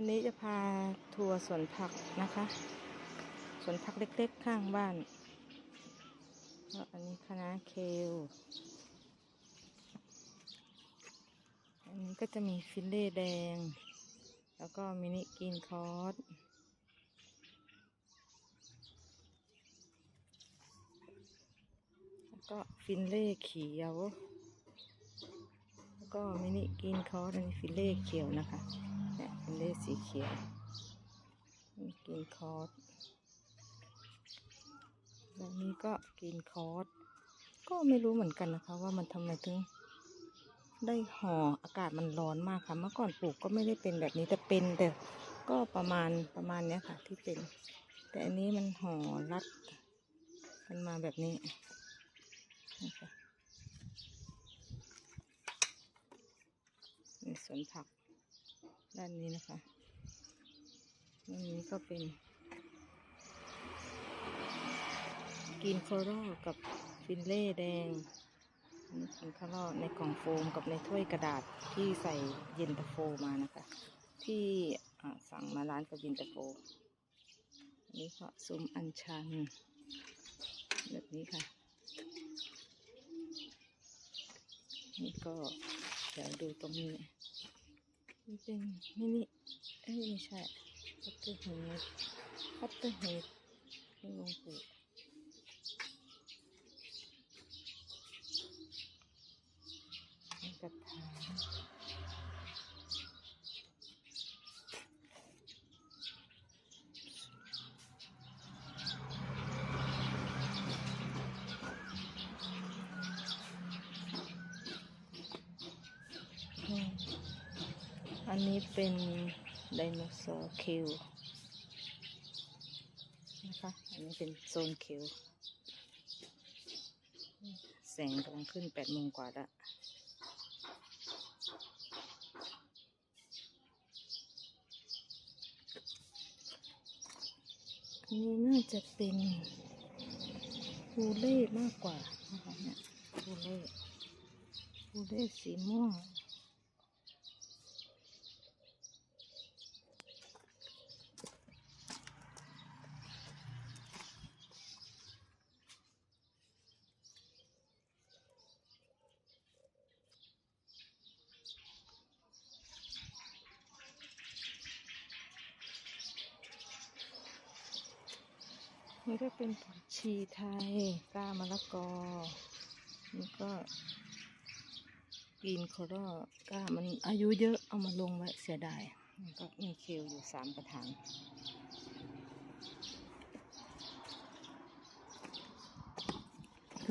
วันนี้จะพาทัวร์สวนผักนะคะ สวนผักเล็กๆ ข้างบ้านแล้วอันนี้คณะเคลอันนี้ก็จะมีฟิลเล่แดง แล้วก็มินิกรีนคอร์สแล้วก็ฟิลเล่เขียว ก็มินิกรีนคอร์สอันนี้ฟิลเล่เขียวนะคะเนี่ยฟิลเล่สีเขียวกรีนคอร์สแล้วนี้ก็กรีนคอร์สก็ไม่รู้เหมือนกันนะคะ ว่ามันทำไมถึงได้ห่ออากาศมันร้อนมากค่ะ เมื่อก่อนปลูกก็ไม่ได้เป็นแบบนี้แต่เป็นแต่ก็ประมาณประมาณเนี้ยค่ะ ที่เป็น แต่อันนี้มันห่อรัดกันมาแบบนี้นะคะ ในสวนผักด้านนี้นะคะด้านนี้ก็เป็นกรีนโคโรกับฟินเล่แดงอันนี้เป็นข้ารอในกล่องโฟมกับในถ้วยกระดาษที่ใส่เย็นตาโฟมานะคะ ที่สั่งมาร้านกับเย็นตาโฟนนี้ก็ซุ้มอัญชันแบบนี้ค่ะ นี่ก็เดี๋ยวดูตรงนี้ นี่เป็นมินิเอ้ยไม่ใช่พัตเตอร์เฮดพัตเตอร์เฮดที่ลงปู่ลูก ในกระถางอืม อันนี้เป็นไดโนเสาร์คิวนะคะ อันนี้เป็นโซนคิว แสงกำลังขึ้นแปดโมงกว่าล้วอันนี้น่าจะเป็นฮูเล่มากกว่านะคะเนี่ยฮูเล่ฮูเล่สีม่วง นี่ก็เป็นผักชีไทยก้ามะละกอ นี่ก็กรีนโคโรก้ามันอายุเยอะเอามาลงไว้เสียดายมันก็มีเคลอยู่สามกระถาง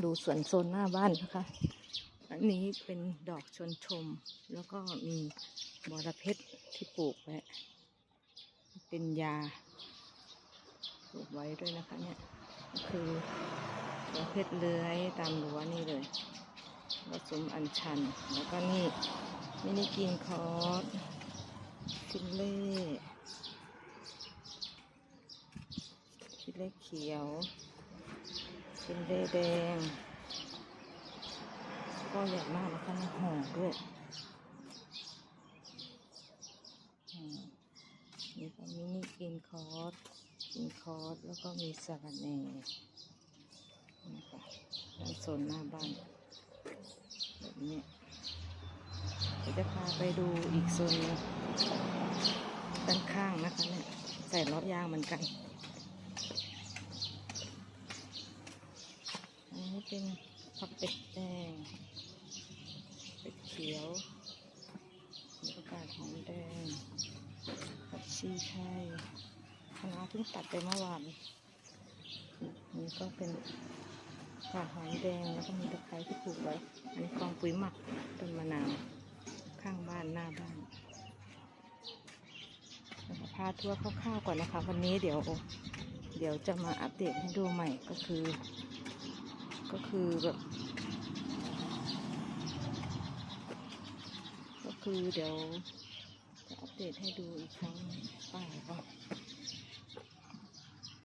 ดูสวนโซนหน้าบ้านนะคะ อันนี้เป็นดอกชนชม แล้วก็มีบอระเพ็ดที่ปลูกไว้เป็นยา ลูกไว้ด้วยนะคะเนี่ยก็คือประเภทเลื้อยตามรั้วนี่เลยผสมอัญชัน แล้วก็นี่มินิกินคอร์สฟิลเล่ฟิลเล่เขียวฟิลเล่แดง ก็ใหญ่มากนะคะมีห่อด้วยอืมนี่ กินคอร์สกินคอร์สแล้วก็มีสาระแหน่นะคะด้านโซนหน้าบ้านแบบนี้เดี๋ยวจะพาไปดูอีกโซนด้านข้างนะคะเนี่ยใส่ล้อยางเหมือนกัน อันนี้เป็นผักเป็ดแดงเป็ดเขียวมีประกาศหอมแดงผัก ชีไทยคณะเพิ่งตัดไปเมื่อวานนี่ก็เป็นกาดหอมแดงแล้วก็มีตะไคร้ที่ปลูกไว้ อันนี้กองปุ๋ยหมักต้นมะนาวข้างบ้านหน้าบ้านพาทัวร์คร่าวๆก่อนนะคะ วันนี้เดี๋ยว เดี๋ยวจะมาอัปเดตให้ดูใหม่ก็คือ ก็คือแบบก็คือเดี๋ยว เดตให้ดูอีกครั้งป่ายก็